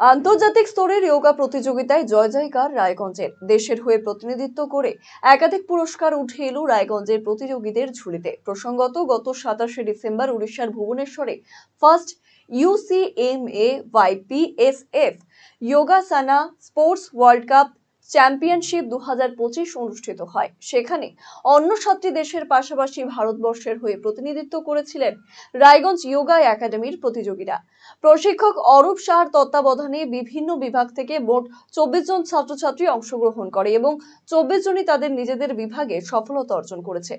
আন্তর্জাতিক স্তরের ইয়োগা প্রতিযোগিতায় জয় জয়কার রায়গঞ্জের। দেশের হয়ে প্রতিনিধিত্ব করে একাধিক পুরস্কার উঠে এলো রায়গঞ্জের প্রতিযোগীদের ঝুলিতে। প্রসঙ্গত, গত সাতাশে ডিসেম্বর উড়িষ্যার ভুবনেশ্বরে first UCMA YPSF Yogasana sports world cup championship দু অনুষ্ঠিত হয়। সেখানে অন্য সাতটি দেশের পাশাপাশি ভারতবর্ষের হয়ে প্রতিনিধিত্ব করেছিলেন রায়গঞ্জ ইয়োগা একাডেমির প্রতিযোগীরা। প্রশিক্ষক অরূপ শাহর তত্ত্বাবধানে বিভিন্ন বিভাগ থেকে মোট চব্বিশ জন ছাত্রছাত্রী অংশগ্রহণ করে এবং চব্বিশ জনই তাদের নিজেদের বিভাগে সফলতা অর্জন করেছে।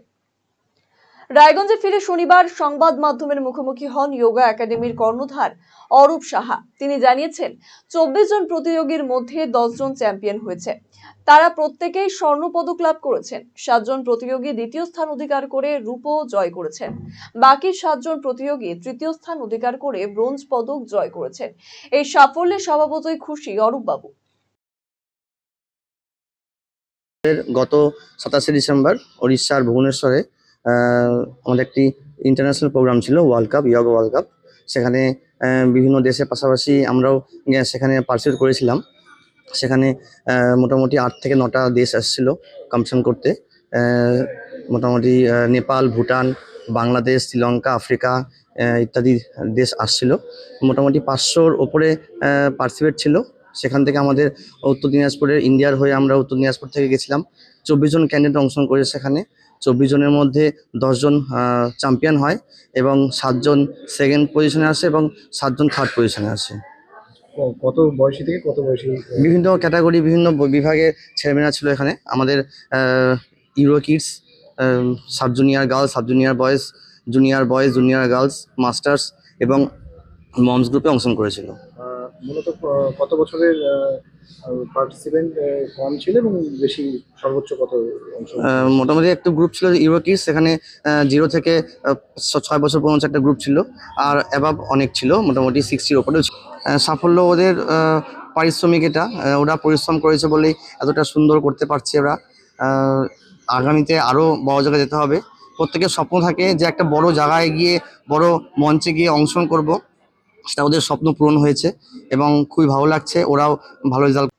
রায়গঞ্জে ফিরে শনিবার সংবাদ মাধ্যমের মুখোমুখি হন যোগা একাডেমির কর্ণধার অরূপ সাহা। তিনি জানিয়েছেন, চব্বিশ জন প্রতিযোগীর মধ্যে জন চ্যাম্পিয়ন হয়েছে। তারা প্রত্যেকেই স্বর্ণ পদক লাভ করেছেন। সাতজন প্রতিযোগী দ্বিতীয় স্থান অধিকার করে রূপও জয় করেছেন। বাকি সাতজন প্রতিযোগী তৃতীয় স্থান অধিকার করে ব্রোঞ্জ পদক জয় করেছেন। এই সাফল্যে স্বভাবতই খুশি অরূপ বাবু গত সাতাশে ডিসেম্বর উড়িষ্যার ভুবনেশ্বরে আমাদের একটি ইন্টারন্যাশনাল প্রোগ্রাম ছিল world cup yoga world cup সেখানে বিভিন্ন দেশের পাশাপাশি আমরাও সেখানে পার্টিসিপেট করেছিলাম। সেখানে মোটামুটি আট থেকে নটা দেশ আসছিল কম্পিটিশন করতে। মোটামুটি নেপাল, ভুটান, বাংলাদেশ, শ্রীলঙ্কা, আফ্রিকা ইত্যাদি দেশ আসছিল। মোটামুটি পাঁচশোর ওপরে পার্টিসিপেট ছিল। সেখান থেকে আমাদের উত্তর দিনাজপুরের, ইন্ডিয়ার হয়ে আমরা উত্তর দিনাজপুর থেকে গেছিলাম। চব্বিশ জন ক্যান্ডিডেট অংশগ্রহণ করে সেখানে। চব্বিশ জনের মধ্যে দশজন চ্যাম্পিয়ন হয় এবং সাতজন সেকেন্ড পজিশনে আসে এবং সাতজন থার্ড পজিশনে আসে। কত বয়সী থেকে কত বয়সী? বিভিন্ন ক্যাটাগরি বিভিন্ন ব- বিভাগের ছেলেমেয়েরা ছিল এখানে। আমাদের Euro Kids sub junior girls sub junior boys junior boys junior girls masters এবং মমস গ্রুপে অংশগ্রহণ করেছিল। মূলত কত বছরের পার্টিসিপেন্ট কম ছিল এবং বেশি সর্বোচ্চ কত মোটামুটি একটা গ্রুপ ছিল ইউরো কিডস সেখানে জিরো থেকে ছয় বছর পর্যন্ত একটা গ্রুপ ছিল, আর অ্যাবাব অনেক ছিল, মোটামুটি সিক্সটির ওপরেও সাফল্য ওদের পারিশ্রমিক এটা ওরা পরিশ্রম করেছে বলেই এতটা সুন্দর করতে পারছে ওরা। আগামীতে আরও বড় জায়গায় যেতে হবে। প্রত্যেকের স্বপ্ন থাকে যে একটা বড় জায়গায় গিয়ে, বড় মঞ্চে গিয়ে অংশগ্রহণ করব। সেটা ওদের স্বপ্ন পূরণ হয়েছে এবং খুবই ভালো লাগছে ওরাও ভালো রেজাল্ট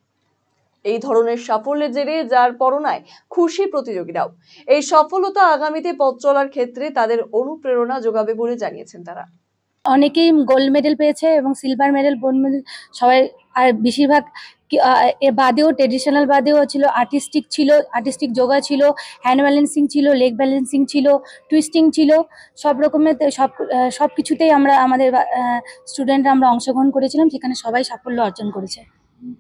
এই ধরনের সাফল্যের জেরে যার পরনায় খুশি প্রতিযোগীরাও। এই সফলতা আগামীতে পথ চলার ক্ষেত্রে তাদের অনুপ্রেরণা যোগাবে বলে জানিয়েছেন তারা। অনেকেই গোল্ড মেডেল পেয়েছে এবং সিলভার মেডেল ব্রোঞ্জ মেডেল সবাই আর বেশিরভাগ কি- আহ, এ বাদেও ট্রেডিশনাল বাদেও ছিল আর্টিস্টিক ছিল আর্টিস্টিক যোগা ছিল হ্যান্ড ব্যালেন্সিং ছিল লেগ ব্যালেন্সিং ছিল টুইস্টিং ছিল সব রকমের সব সব কিছুতেই আমরা আমাদের স্টুডেন্টরা আমরা অংশগ্রহণ করেছিলাম সেখানে সবাই সাফল্য অর্জন করেছে।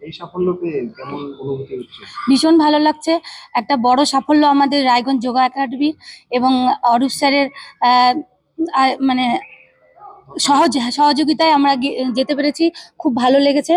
এই সাফল্য পেয়ে কেমন অনুভূতি হচ্ছে? ভীষণ ভালো লাগছে। একটা বড় সাফল্য আমাদের রায়গঞ্জ যোগা একাডেমির এবং অরূপ স্যারের মানে সহজ সহযোগিতায় আমরা যেতে পেরেছি। খুব ভালো লেগেছে।